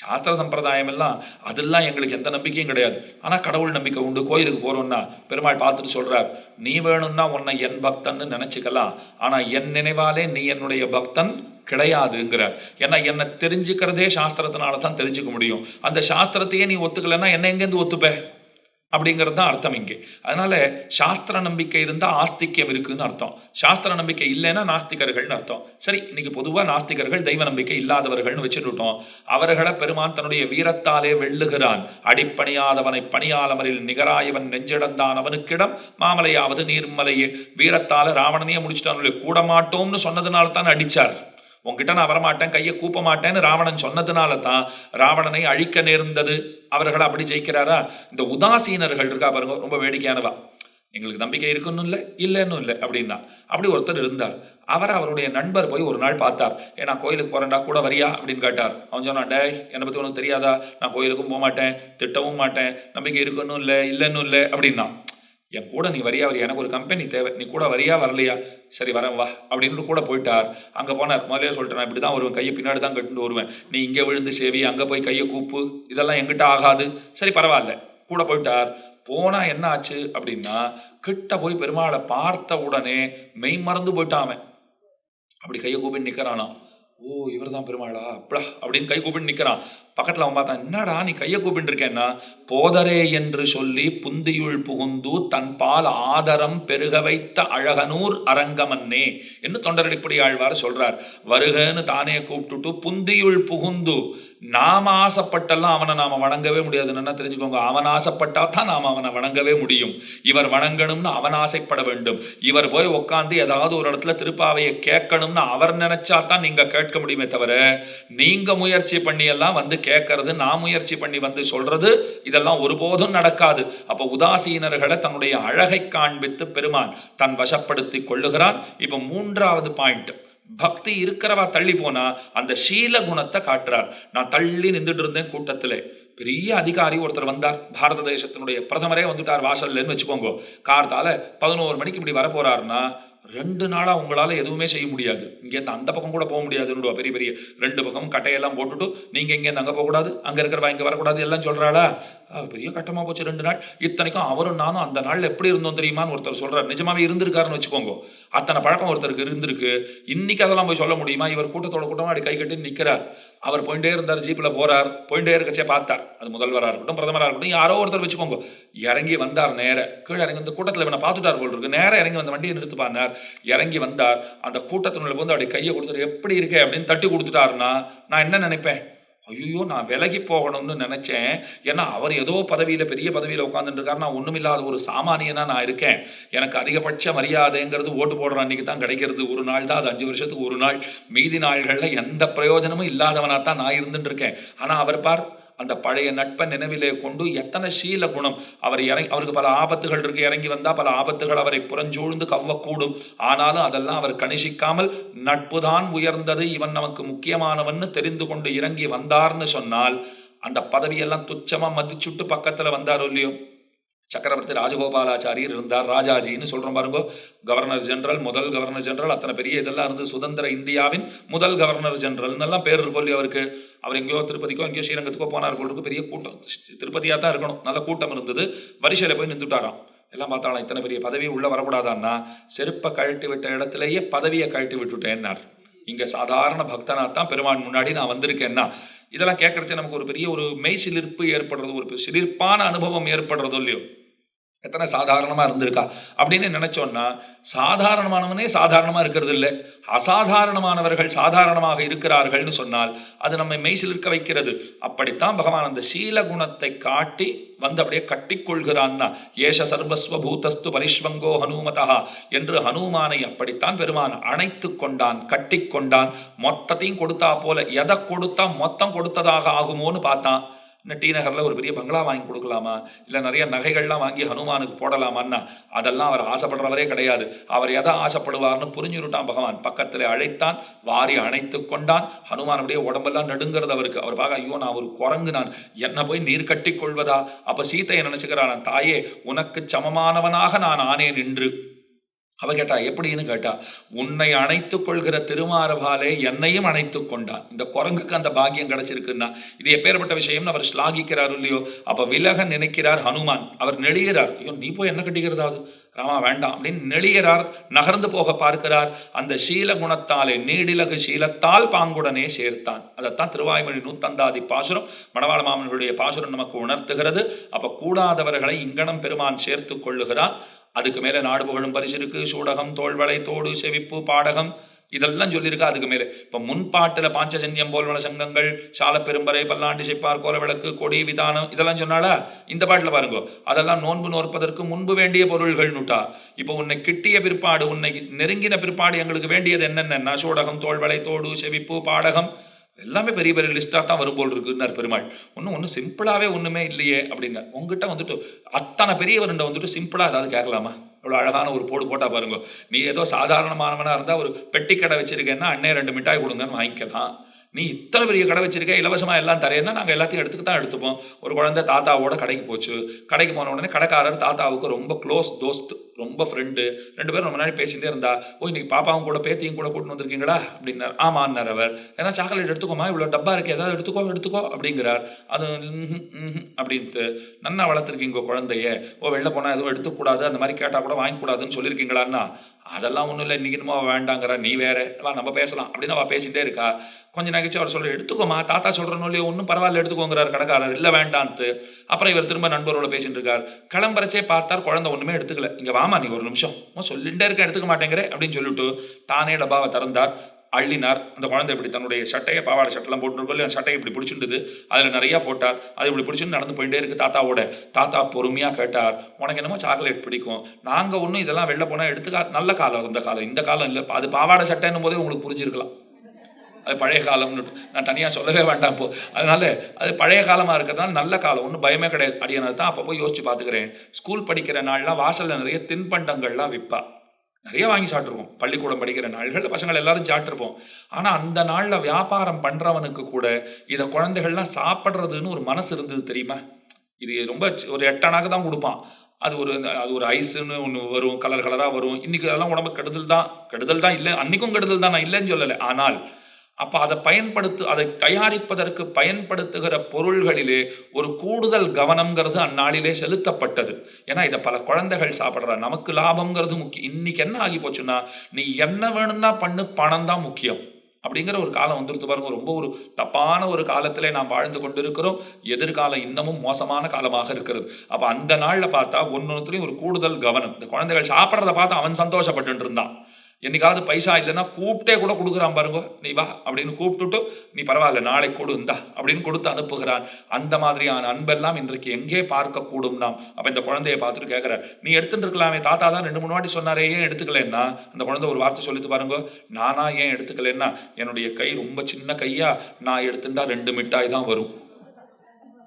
சாஸ்திர சம்பிரதாயம் எல்லாம் அதெல்லாம் எங்களுக்கு எந்த நம்பிக்கையும் கிடையாது. ஆனால் கடவுள் நம்பிக்கை உண்டு. கோயிலுக்கு போகிறோன்னா பெருமாள் பார்த்துட்டு சொல்கிறார் நீ வேணும்னா உன்னை என் பக்தன்னு நினச்சிக்கலாம். ஆனால் என் நினைவாலே நீ என்னுடைய பக்தன் கிடையாதுங்கிறார். ஏன்னா என்னை தெரிஞ்சுக்கிறதே சாஸ்திரத்தினால தான் தெரிஞ்சுக்க முடியும். அந்த சாஸ்திரத்தையே நீ ஒத்துக்கலைன்னா என்ன எங்கேருந்து ஒத்துப்பேன் அப்படிங்கிறது தான் அர்த்தம் இங்கே. அதனால சாஸ்திர நம்பிக்கை இருந்தால் ஆஸ்திக்யம் இருக்குன்னு அர்த்தம். சாஸ்திர நம்பிக்கை இல்லைன்னா நாஸ்திகர்கள்னு அர்த்தம். சரி இன்னைக்கு பொதுவாக நாஸ்திகர்கள் தெய்வ நம்பிக்கை இல்லாதவர்கள்னு வச்சுட்டுட்டோம். அவர்களை பெருமான் தன்னுடைய வீரத்தாலே வெள்ளுகிறான் அடிப்பணியாதவனை பணியாளமரில் நிகராயவன் நெஞ்சிடந்தான் அவனுக்கிடம் மாமலையாவது நீர்மலையே. வீரத்தால ராவணனையே அவனுடைய கூட மாட்டோம்னு சொன்னதுனால தான் அடிச்சார். உங்ககிட்ட நான் வரமாட்டேன் கையை கூப்ப மாட்டேன்னு ராவணன் சொன்னதுனால தான் ராவணனை அழிக்க நேர்ந்தது. அவர்கள் அப்படி ஜெயிக்கிறாரா? இந்த உதாசீனர்கள் இருக்கா பாருங்க ரொம்ப வேடிக்கையானவா. எங்களுக்கு நம்பிக்கை இருக்குன்னு இல்லை இல்லைன்னு இல்லை அப்படின்னா. அப்படி ஒருத்தர் இருந்தார். அவர் அவருடைய நண்பர் போய் ஒரு நாள் பார்த்தார். ஏன்னா கோயிலுக்கு போறேன்டா கூட வரியா? அப்படின்னு கேட்டார். அவன் சொன்னான் டே என்னை பற்றி உனக்கு தெரியாதா? நான் கோயிலுக்கும் போக மாட்டேன் திட்டவும் மாட்டேன் நம்பிக்கை இருக்குன்னு இல்லை இல்லைன்னு இல்லை அப்படின்னா. என் கூட நீ வரியா வரியா எனக்கு ஒரு கம்பெனி தேவை. நீ கூட வரியா வரலையா? சரி வரேன் வா அப்படின்னு கூட போயிட்டார். அங்கே போனார். முதலே சொல்லிட்டேன் நான் இப்படி தான் வருவேன். கையை பின்னாடி தான் கட்டுட்டு வருவேன். நீ இங்கே விழுந்து சேவி அங்கே போய் கையை கூப்பு. இதெல்லாம் எங்கிட்ட ஆகாது. சரி பரவாயில்ல. கூட போயிட்டார். போனால் என்ன ஆச்சு அப்படின்னா கிட்ட போய் பெருமாளை பார்த்த உடனே மெய் மறந்து போயிட்டான் அவன். அப்படி கையை கூப்பிட்டு நிற்கிறானா ஓ இவர் தான் பெருமாளா? அப்படா அப்படின்னு கை கூப்பிட்டு நிற்கிறான் பக்கத்தில் அவன் பார்த்தான் என்னடா நீ கையை கூப்பிட்டுருக்கேன்னா போதரே என்று சொல்லி புந்தியுள் புகுந்து தன் பால் ஆதரம் பெருக வைத்த அழகனூர் அரங்கமன்னே என்று தொண்டரடிப்படி ஆழ்வார் சொல்றார். வருகன்னு தானே கூப்பிட்டுட்டு புந்தியுள் புகுந்து நாம ஆசைப்பட்டெல்லாம் அவனை நாம வணங்கவே முடியாது. என்ன தெரிஞ்சுக்கோங்க? அவன் ஆசைப்பட்டா தான் நாம் அவனை வணங்கவே முடியும். இவர் வணங்கணும்னு அவன் ஆசைப்பட வேண்டும். இவர் போய் உட்காந்து ஏதாவது ஒரு இடத்துல திருப்பாவையை கேட்கணும்னு அவர் நினைச்சா தான் நீங்கள் கேட்க முடியுமே தவிர நீங்கள் முயற்சி பண்ணி எல்லாம் வந்து கேட்கறது நான் முயற்சி பண்ணி வந்து சொல்றது இதெல்லாம் ஒருபோதும் நடக்காது. அப்ப உதாசீனர்களை தன்னுடைய அழகை காண்பித்து பெருமான் தன் வசப்படுத்தி கொள்ளுகிறான் இப்ப மூன்றாவது பாயிண்ட் பக்தி இருக்கிறவா தள்ளி போனா அந்த சீல குணத்தை காட்டுறார். நான் தள்ளி நின்றுட்டு இருந்தேன் கூட்டத்திலே. பெரிய அதிகாரி ஒருத்தர் வந்தார். பாரத தேசத்தினுடைய பிரதமரே வந்துட்டார் வாசல்லன்னு வச்சுக்கோங்க. கார்த்தால பதினோரு மணிக்கு இப்படி வரப்போறாருன்னா ரெண்டு நாளாக உங்களால் எதுவுமே செய்ய முடியாது. இங்கேருந்து அந்த பக்கம் கூட போக முடியாதுன்னு பெரிய பெரிய. ரெண்டு பக்கம் கட்டையெல்லாம் போட்டுட்டு நீங்கள் இங்கேருந்து அங்கே போகக்கூடாது அங்கே இருக்கிறவா இங்கே வரக்கூடாது எல்லாம் சொல்கிறாளா பெரிய கட்டமா போச்சு ரெண்டு நாள். இத்தனைக்கும் அவரும் நானும் அந்த நாள் எப்படி இருந்தோம் தெரியுமான்னு ஒருத்தர் சொல்றாரு. நிஜமாவே இருந்திருக்காருன்னு வச்சுக்கோங்க. அத்தனை பழக்கம் ஒருத்தருக்கு இருந்திருக்கு. இன்னைக்கு அதெல்லாம் போய் சொல்ல முடியுமா? இவர் கூட்டத்தோட கூட்டமாக அப்படி கை கட்டி நிற்கிறார் அவர் போயிட்டே இருந்தார் ஜீப்பில் போறார் போயிட்டே இருக்கச்சே பார்த்தார். அது முதல்வராக இருக்கட்டும் பிரதமராக இருக்கட்டும் யாரோ ஒருத்தர் வச்சுக்கோங்க இறங்கி வந்தார் நேர. கீழே இறங்கி வந்து கூட்டத்தில் இவனை பார்த்துட்டார் போல் இருக்கு. நேரா இறங்கி வந்த வண்டியை நிறுத்து பார்த்தார் இறங்கி வந்தார். அந்த கூட்டத்தினுள்ள வந்து அப்படி கையை கொடுத்துட்டு எப்படி இருக்கே? அப்படின்னு தட்டி கொடுத்துட்டாருன்னா நான் என்ன நினைப்பேன்? ஐயோ நான் விலகி போகணும்னு நினைச்சேன். ஏன்னா அவர் ஏதோ பதவியில பெரிய பதவியில உட்காந்துருக்காரு நான் ஒன்றும் ஒண்ணுமில்லாத ஒரு சாமானியனா நான் இருக்கேன். எனக்கு அதிகபட்ச மரியாதைங்கிறது ஓட்டு போடுற அன்னைக்கு தான் கிடைக்கிறது. ஒரு நாள் தான் அது அஞ்சு வருஷத்துக்கு ஒரு நாள். மீதி நாள்கள்ல எந்த பிரயோஜனமும் இல்லாதவனா தான் நான் இருந்துட்டு இருக்கேன். ஆனா அவர் பார் அந்த பழைய நட்பை நினைவிலே கொண்டு எத்தனை சீல குணம். அவர் இறங்கி அவருக்கு பல ஆபத்துகள் இருக்கு. இறங்கி வந்தால் பல ஆபத்துகள் அவரை புறஞ்சூழ்ந்து கவ்வக்கூடும். ஆனாலும் அதெல்லாம் அவர் கணிசிக்காமல் நட்பு தான் உயர்ந்தது. இவன் நமக்கு முக்கியமானவன்னு தெரிந்து கொண்டு இறங்கி வந்தார்னு சொன்னால் அந்த பதவியெல்லாம் துச்சமாக மதிச்சுட்டு பக்கத்தில் வந்தாரோ இல்லையோ? சக்கரவர்த்தி ராஜகோபாலாச்சாரியர் இருந்தார். ராஜாஜின்னு சொல்கிறோம் பாருங்க. கவர்னர் ஜெனரல் முதல் கவர்னர் ஜெனரல் அத்தனை பெரிய இதெல்லாம் இருந்து சுதந்திர இந்தியாவின் முதல் கவர்னர் ஜெனரல்னெல்லாம் பேர் இருக்கும் இல்லையா அவருக்கு? அவர் எங்கேயோ திருப்பதிக்கோ எங்கேயோ ஸ்ரீரங்கத்துக்கோ போனார் போல் பெரிய கூட்டம். திருப்பதியாக தான் இருக்கணும். நல்ல கூட்டம் இருந்தது. வரிசையில் போய் நின்றுட்டாராம் எல்லாம் பார்த்தாலும் இத்தனை பெரிய பதவி உள்ளே வரக்கூடாதான்னா? செருப்பை கழட்டி விட்ட இடத்துலையே பதவியை கழட்டி விட்டுட்டேன்னார். இங்கே சாதாரண பக்தனாத்தான் பெருமான் முன்னாடி நான் வந்திருக்கேன்னா? இதெல்லாம் கேட்குறச்ச நமக்கு ஒரு பெரிய ஒரு மெய் சிலிர்ப்பு ஏற்படுறது ஒரு சிலிர்ப்பான அனுபவம் ஏற்படுறதோ இல்லையோ? எத்தனை சாதாரணமாக இருந்திருக்கா? அப்படின்னு நினச்சோன்னா சாதாரணமானவனே சாதாரணமாக இருக்கிறது இல்லை அசாதாரணமானவர்கள் சாதாரணமாக இருக்கிறார்கள்னு சொன்னால் அது நம்மை மெய்சிலிருக்க வைக்கிறது. அப்படித்தான் பகவான் அந்த சீல குணத்தை காட்டி வந்து அப்படியே கட்டிக்கொள்கிறான்னா ஏஷ சர்வஸ்வ பூதஸ்து பரிஷ்வங்கோ ஹனுமதா என்று ஹனுமானை அப்படித்தான் பெருமான் அணைத்து கொண்டான் கட்டி கொண்டான். மொத்தத்தையும் கொடுத்தா போல எதை கொடுத்தா மொத்தம் கொடுத்ததாக ஆகுமோன்னு பார்த்தான். இந்த டி நகரில் ஒரு பெரிய பங்களா வாங்கி கொடுக்கலாமா? இல்லை நிறைய நகைகள்லாம் வாங்கி ஹனுமானுக்கு போடலாமான்னா? அதெல்லாம் அவர் ஆசைப்படுறவரே கிடையாது. அவர் எதை ஆசைப்படுவார்னு புரிஞ்சுருட்டான் பகவான். பக்கத்தில் அழைத்தான் வாரி அணைத்து கொண்டான். ஹனுமான் அப்படியே உடம்பெல்லாம் நடுங்கிறது அவருக்கு. அவர் பார்க்க ஐயோ நான் ஒரு குரங்கு நான் என்ன போய் நீர் கட்டி கொள்வதா? அப்போ சீத்தையை நினச்சிக்கிறான்? தாயே உனக்கு சமமானவனாக நான் ஆனேன் என்று அவ கேட்டா எப்படின்னு கேட்டா உன்னை அணைத்துக் கொள்கிற திருமாரபாலே என்னையும் அணைத்துக் கொண்டான். இந்த குரங்குக்கு அந்த பாக்கியம் கிடைச்சிருக்குன்னா இது எப்பேற்பட்ட விஷயம்னு அவர் ஸ்லாகிக்கிறார் இல்லையோ அப்ப விலக நினைக்கிறார் ஹனுமான். அவர் நெளிகிறார் ஐயோ நீ போய் என்ன கட்டிக்கிறதாவது ராமா வேண்டாம் அப்படின்னு நெளிகிறார் நகர்ந்து போக பார்க்கிறார். அந்த சீல குணத்தாலே நீடிலகு சீலத்தால் பாங்குடனே சேர்த்தான். அதைத்தான் திருவாய்மொழி நூத்தந்தாதி பாசுரம் மணவாள மாமன்களுடைய பாசுரம் நமக்கு உணர்த்துகிறது. அப்ப கூடாதவர்களை இங்கனம் பெருமான் சேர்த்து கொள்ளுகிறான். அதுக்கு மேல நாடு புகழும் பரிசு இருக்கு சூடகம் தோள்வளை தோடு செவிப்பு பாடகம் இதெல்லாம் சொல்லியிருக்கா அதுக்கு மேலே. இப்போ முன்பாட்டில் பாஞ்சசன்யம் போல்வன சங்கங்கள் சால பெரும்பறை பல்லாண்டு செப்பார் கோல விளக்கு கொடி விதானம் இதெல்லாம் சொன்னாலா இந்த பாட்டில் பாருங்க. அதெல்லாம் நோன்பு நோற்பதற்கு முன்பு வேண்டிய பொருள்கள் நுட்டா. இப்போ உன்னை கிட்டிய பிற்பாடு உன்னை நெருங்கின பிற்பாடு எங்களுக்கு வேண்டியது என்னென்ன சூடகம் தோள்வளை தோடு செவிப்பு பாடகம் எல்லாமே பெரிய பெரிய லிஸ்ட்டாக தான் வரும் போல் இருக்குன்னார் பெருமாள். ஒன்றும் ஒன்றும் சிம்பிளாகவே ஒன்றுமே இல்லையே அப்படிங்க உங்ககிட்ட வந்துட்டு அத்தனை பெரியவர்கிட்ட வந்துட்டு சிம்பிளாக ஏதாவது கேட்கலாமா? இவ்வளோ அழகான ஒரு போடு போட்டால் பாருங்க. நீ ஏதோ சாதாரணமானவனாக இருந்தால் ஒரு பெட்டி கடை வச்சிருக்கேன்னா அண்ணே ரெண்டு மிட்டாய் கொடுங்கன்னு வாங்கிக்கலாம். நீ இத்தனை பெரிய கடை வச்சிருக்க இலவசமாக எல்லாம் தரேன்னா நாங்கள் எல்லாத்தையும் எடுத்துக்க தான் எடுத்துப்போம். ஒரு குழந்தை தாத்தாவோட கடைக்கு போச்சு. கடைக்கு போன உடனே கடைக்காரர் தாத்தாவுக்கு ரொம்ப க்ளோஸ் தோஸ்த் ரொம்ப ஃப்ரெண்டு ரெண்டு பேரும் ரொம்ப நாள் பேசிட்டே இருந்தா ஓ இன்னைக்கு பாப்பாவும் கூட பேத்தியும் கூட கூட்டு வந்திருக்கீங்களா? அப்படின்னார். ஆமான்னார் அவர். ஏன்னா சாக்லேட் எடுத்துக்கோமா? இவ்வளோ டப்பா இருக்கு. ஏதாவது எடுத்துக்கோ எடுத்துக்கோ அப்படிங்கிறார். அது அப்படின்ட்டு. நன்னா வளர்த்துருக்கீங்க குழந்தைய. ஓ வெளில போனால் எதுவும் எடுத்துக்கூடாது. அந்த மாதிரி கேட்டால் கூட வாங்கிக்கூடாதுன்னு சொல்லியிருக்கீங்களான்னா அதெல்லாம் ஒன்றும் இல்லை இன்னைக்கு என்னமோ வேண்டாங்கிற நீ வேற. வா நம்ம பேசலாம் அப்படின்னு அவள் பேசிட்டே இருக்கா. கொஞ்சம் நகைச்சு அவர் சொல்கிற எடுத்துக்கோமா தாத்தா சொல்கிறனோ இல்லையோ ஒன்றும் பரவாயில்ல எடுத்துக்கோங்கிறார் கடைக்காரர். இல்லை வேண்டான்ட்டு. அப்புறம் இவர் திரும்ப நண்பரோட பேசிட்டு இருக்கார். கிளம்புறச்சே பார்த்தார் குழந்தை ஒன்றுமே எடுத்துக்கல. இங்கே வாமா நீ ஒரு நிமிஷம். சொல்லிட்டே இருக்க எடுத்துக்க மாட்டேங்கிறே அப்படின்னு சொல்லிட்டு தானே டப்பாவை திறந்தார். அள்ளினார். அந்த குழந்தை இப்படி தன்னுடைய சட்டையை பாவாடை சட்டெல்லாம் போட்டுருக்கோம் இல்லையா சட்டையை இப்படி பிடிச்சிருந்தது. அதில் நிறையா போட்டார். அது இப்படி பிடிச்சிருந்து நடந்து போயிட்டே இருக்கு தாத்தாவோட. தாத்தா பொறுமையாக கேட்டார் உனக்கு என்னமோ சாக்லேட் பிடிக்கும். நாங்கள் ஒன்றும் இதெல்லாம் வெளில போனால் எடுத்துக்கா நல்ல காலம் அந்த காலம். இந்த காலம் இல்லை. அது பாவாடை சட்டைன்னும் போதே உங்களுக்கு புரிஞ்சிருக்கலாம். அது பழைய காலம்னு நான் தனியாக சொல்லவே வேண்டாம் இப்போ அதனால அது பழைய காலமாக இருக்கிறதுனால நல்ல காலம். ஒன்றும் பயமே கிடையாது. அடியானது தான் அப்போ போய் யோசிச்சு பார்த்துக்கிறேன் ஸ்கூல் படிக்கிற நாள்லாம் வாசலில் நிறைய தின்பண்டங்கள்லாம் விற்பா நிறைய வாங்கி சாப்பிட்ருவோம் பள்ளிக்கூடம் படிக்கிற நாள்கள் பசங்கள் எல்லாரும் சாப்பிட்ருப்போம் ஆனால் அந்த நாளில் வியாபாரம் பண்ணுறவனுக்கு கூட இதை குழந்தைகள்லாம் சாப்பிட்றதுன்னு ஒரு மனசு இருந்தது தெரியுமா? இது ரொம்ப ஒரு எட்டனாக தான் கொடுப்பான். அது ஒரு அது ஒரு ஐஸுன்னு ஒன்று வரும் கலர் கலராக வரும். இன்னைக்கு அதெல்லாம் உடம்பு கெடுதல் தான். கெடுதல் தான் இல்லை அன்னைக்கும் கெடுதல் தான். நான் இல்லைன்னு சொல்லலை. ஆனால் அப்போ அதை பயன்படுத்து அதை தயாரிப்பதற்கு பயன்படுத்துகிற பொருள்களிலே ஒரு கூடுதல் கவனம்ங்கிறது அந்நாளிலே செலுத்தப்பட்டது. ஏன்னா இதை பல குழந்தைகள் சாப்பிட்ற நமக்கு லாபம்ங்கிறது முக்கியம் இன்னைக்கு என்ன ஆகி போச்சுன்னா நீ என்ன வேணும்னா பண்ணு பணம் தான் முக்கியம். அப்படிங்கிற ஒரு காலம் வந்துருத்து பாருங்க. ரொம்ப ஒரு தப்பான ஒரு காலத்திலே நாம் வாழ்ந்து கொண்டிருக்கிறோம். எதிர்காலம் இன்னமும் மோசமான காலமாக இருக்கிறது. அப்போ அந்த நாளில் பார்த்தா ஒன்னொன்றுலையும் ஒரு கூடுதல் கவனம். இந்த குழந்தைகள் சாப்பிட்றத பார்த்து அவன் சந்தோஷப்பட்டு இருந்தான். என்னைக்காவது பைசா இல்லைன்னா கூப்பிட்டே கூட கொடுக்குறான் பாருங்க. நீ வா அப்படின்னு கூப்பிட்டுட்டு நீ பரவாயில்ல நாளை கொடு இந்தா அப்படின்னு கொடுத்து அனுப்புகிறான். அந்த மாதிரியான அன்பெல்லாம் இன்றைக்கு எங்கே பார்க்கக்கூடும் நாம்? அப்போ இந்த குழந்தைய பார்த்துட்டு கேட்குற நீ எடுத்துட்டு இருக்கலாமே தாத்தா தான் ரெண்டு மூணு வாட்டி சொன்னாரே ஏன் எடுத்துக்கலன்னா? அந்த குழந்தை ஒரு வார்த்தை சொல்லிட்டு பாருங்க நானா ஏன் எடுத்துக்கலன்னா என்னுடைய கை ரொம்ப சின்ன கையா நான் எடுத்துட்டா ரெண்டு மிட்டாய் தான் வரும்.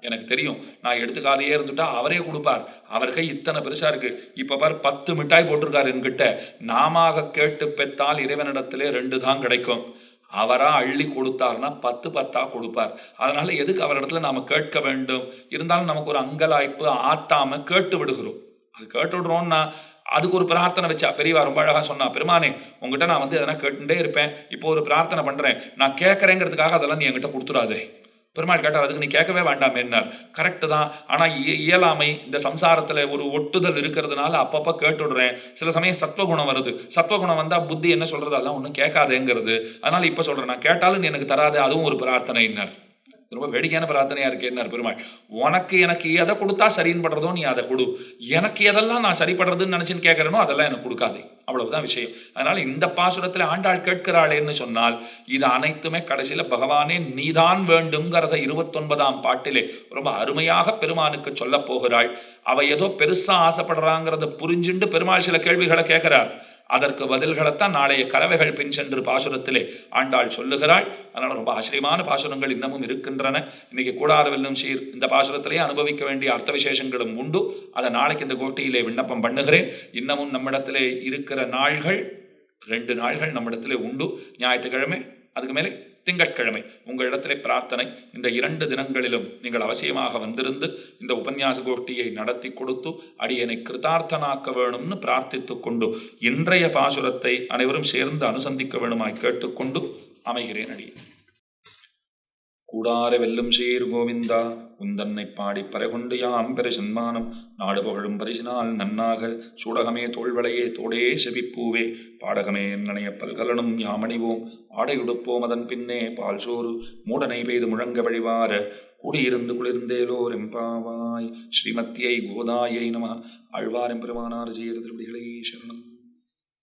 எனக்கு தெரியும். நான் எடுத்துக்காதையே இருந்துட்டா அவரே கொடுப்பார். அவர் கை இத்தனை பெருசா இருக்கு. இப்ப பார் பத்து மிட்டாய் போட்டிருக்காரு என்கிட்ட. நாமாக கேட்டு பெற்றால் இறைவனிடத்திலே ரெண்டு தான் கிடைக்கும். அவரா அள்ளி கொடுத்தாருன்னா பத்து பத்தா கொடுப்பார். அதனால எதுக்கு அவரிடத்துல நாம கேட்க வேண்டும்? இருந்தாலும் நமக்கு ஒரு அங்கலாய்ப்பு ஆத்தாம கேட்டு விடுகிறோம். அது கேட்டு விடுறோம்னா அதுக்கு ஒரு பிரார்த்தனை வச்சா பெரியவா ரொம்ப அழகாக சொன்னா பெருமானே உங்ககிட்ட நான் வந்து எதனா கேட்டுட்டே இருப்பேன். இப்போ ஒரு பிரார்த்தனை பண்றேன். நான் கேட்கறேங்கிறதுக்காக அதெல்லாம் நீ என்கிட்ட கொடுத்துடாதே. பெருமாள் கேட்டார் அதுக்கு நீ கேட்கவே வேண்டாம் என்னார் கரெக்டு தான். ஆனால் இயலாமை இந்த சம்சாரத்தில் ஒரு ஒட்டுதல் இருக்கிறதுனால அப்பப்போ கேட்டுடுறேன். சில சமயம் சத்வகுணம் வருது. சத்வகுணம் வந்தால் புத்தி என்ன சொல்கிறது அதெல்லாம் ஒன்றும் கேட்காதேங்கிறது. அதனால் இப்போ சொல்கிறேன் நான் கேட்டாலும் நீ எனக்கு தராது அதுவும் ஒரு பிரார்த்தனைன்னார். ரொம்ப வேடிக்கையான பிரார்த்தனையா இருக்கேன்னார் பெருமாள்? உனக்கு எனக்கு எதை கொடுத்தா சரின்னு படுறதோ நீ அதை கொடு. எனக்கு எதெல்லாம் நான் சரிப்படுறதுன்னு நினச்சின்னு கேட்கறனோ அதெல்லாம் எனக்கு கொடுக்காது. அவ்வளவுதான் விஷயம். அதனால இந்த பாசுரத்துல ஆண்டாள் கேட்கிறாளேன்னு சொன்னால் இது அனைத்துமே கடைசியில பகவானே நீதான் வேண்டும்ங்கிறத இருபத்தொன்பதாம் பாட்டிலே ரொம்ப அருமையாக பெருமானுக்கு சொல்ல போகிறாள். அவ ஏதோ பெருசா ஆசைப்படுறாங்கிறத புரிஞ்சுண்டு பெருமாள் சில கேள்விகளை கேட்கிறார் அதற்கு பதில்களைத்தான் நாளைய கலவைகள் பின் சென்று பாசுரத்திலே ஆண்டாள் சொல்லுகிறாள். அதனால் ரொம்ப ஆச்சரியமான பாசுரங்கள் இன்னமும் இருக்கின்றன. இன்னைக்கு கூடாரவெல்லும் சீர் இந்த பாசுரத்திலேயே அனுபவிக்க வேண்டிய அர்த்த விசேஷங்களும் உண்டு. அதை நாளைக்கு இந்த கோட்டியிலே விண்ணப்பம் பண்ணுகிறேன். இன்னமும் நம்மிடத்திலே இருக்கிற நாள்கள் ரெண்டு நாள்கள் நம்மிடத்திலே உண்டு. ஞாயிற்றுக்கிழமை அதுக்கு மேலே திங்கட்கிழமை உங்கள் இடத்திலே பிரார்த்தனை. இந்த இரண்டு தினங்களிலும் நீங்கள் அவசியமாக வந்திருந்து இந்த உபன்யாச கோஷ்டியை நடத்தி கொடுத்து அடியனை கிருதார்த்தனாக்க வேணும்னு பிரார்த்தித்து கொண்டு இன்றைய பாசுரத்தை அனைவரும் சேர்ந்து அனுசந்திக்க வேணுமாய் கேட்டுக்கொண்டு அமைகிறேன் அடியே. கூடார வெல்லும் சீர் கோவிந்தா. உந்தன்னை பாடி பறைகொண்டு பெரு சன்மானம். நாடு புகழும் பரிசினால் நன்னாக சூடகமே தோள்வளையே தோடே செவிப்பூவே பாடகமே நனைய பல்கலனும் யாமணிவோம். ஆடையுடுப்போம் அதன் பின்னே பால் சோறு. மூடனை பெய்து முழங்க வழிவார. குடியிருந்து குளிர்ந்தேலோ ரெம்பாவாய் ஸ்ரீமத்தியை கோதாயை நம. ஆழ்வார் பெருமானார் ஜெயர் திருவடிகளே சரணம்.